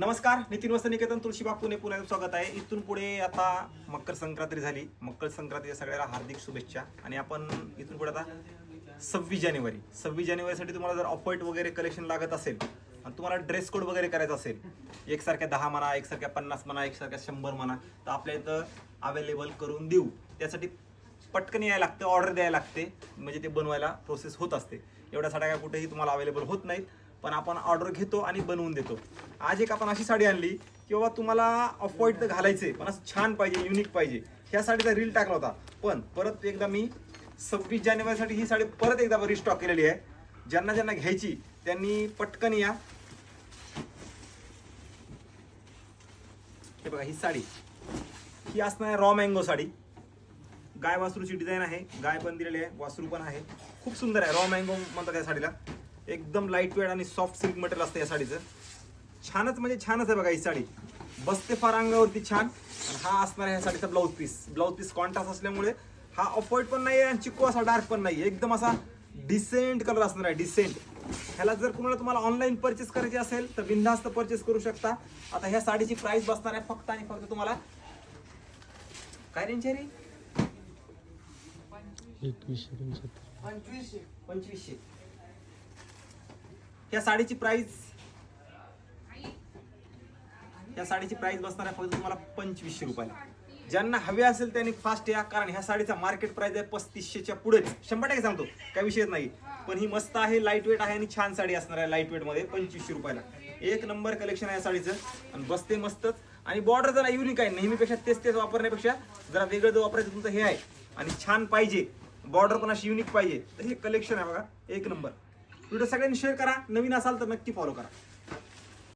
नमस्कार नितीन वस्त निकेतन तुळशीबाग पुणे पुण्यात स्वागत आहे. इथून पुढे आता मकर संक्रांती झाली. मकर संक्रांतीच्या सगळ्याला हार्दिक शुभेच्छा. आणि आपण इथून पुढे आता सव्वीस जानेवारी. सव्वीस जानेवारीसाठी तुम्हाला जर ऑफर्ट वगैरे कलेक्शन लागत असेल आणि तुम्हाला ड्रेस कोड वगैरे करायचा असेल एकसारख्या दहा म्हणा एकसारख्या पन्नास म्हणा एकसारख्या शंभर म्हणा तर आपल्या इथं अवेलेबल करून देऊ. त्यासाठी पटकन यायला लागते ऑर्डर द्यायला लागते. म्हणजे ते बनवायला प्रोसेस होत असते. एवढ्या साड्या काय कुठेही तुम्हाला अवेलेबल होत नाहीत. पण आपण ऑर्डर घेतो आणि बनवून देतो. आज एक आपण अशी साडी आणली की बाबा तुम्हाला ऑफ व्हाईट तर घालायचे पण असं छान पाहिजे युनिक पाहिजे. ह्या साडीचा रील टाकला होता. पण परत एकदा मी सव्वीस जानेवारीसाठी ही साडी परत एकदा रिस्टॉक केलेली आहे. ज्यांना ज्यांना घ्यायची त्यांनी पटकन या. हे बघा ही साडी. ही असणार आहे रॉ मँगो साडी. गाय वासरूची डिझाईन आहे. गाय पण दिलेली आहे. वासरू पण आहे. खूप सुंदर आहे. रॉ मँगो म्हणतात या साडीला. एकदम लाइट वेट आणि सॉफ्ट सिल्क मटेरियल असतं या साडीचं. छानच म्हणजे छानच आहे बघा ही साडी. बसते फार अंगावरती छान. आणि हा असणार आहे ह्या साडीचा blouse piece blouse piece contrast असल्यामुळे हा ऑफ व्हाईट पण नाही आणि चिक्कू असा डार्क पण नाही एकदम असा डिसेंट कलर असणार आहे डिसेंट ह्याला जर कुणाला तुम्हाला ऑनलाईन परचेस करायची असेल तर बिनधास्त परचेस करू शकता. आता ह्या साडीची प्राइस बसणार आहे फक्त आणि फक्त तुम्हाला काय रेंज आहे रे? एकवीसशे पंच्याहत्तर पंचवीसशे. या साडीची प्राइस या साडीची प्राइस बसणार आहे फक्त तुम्हाला पंचवीसशे रुपयाला. ज्यांना हवे असेल त्यांनी फास्ट या कारण ह्या साडीचा मार्केट प्राइस आहे पस्तीसशेच्या पुढेच. शंभर टक्के सांगतो काय विषयच नाही. पण ही मस्त आहे लाइट वेट आहे आणि छान साडी असणार आहे लाइट वेटमध्ये पंचवीसशे रुपयाला. एक नंबर कलेक्शन आहे या साडीचं. आणि बसते मस्तच आणि बॉर्डर जरा युनिक आहे नेहमीपेक्षा तेच तेच वापरण्यापेक्षा जरा वेगळं जर वापरायचं तुमचं हे आहे. आणि छान पाहिजे. बॉर्डर पण अशी युनिक पाहिजे. तर हे कलेक्शन आहे बघा एक नंबर व्हिडिओ सगळ्यांनी शेअर करा. नवीन असाल तर नक्की फॉलो करा.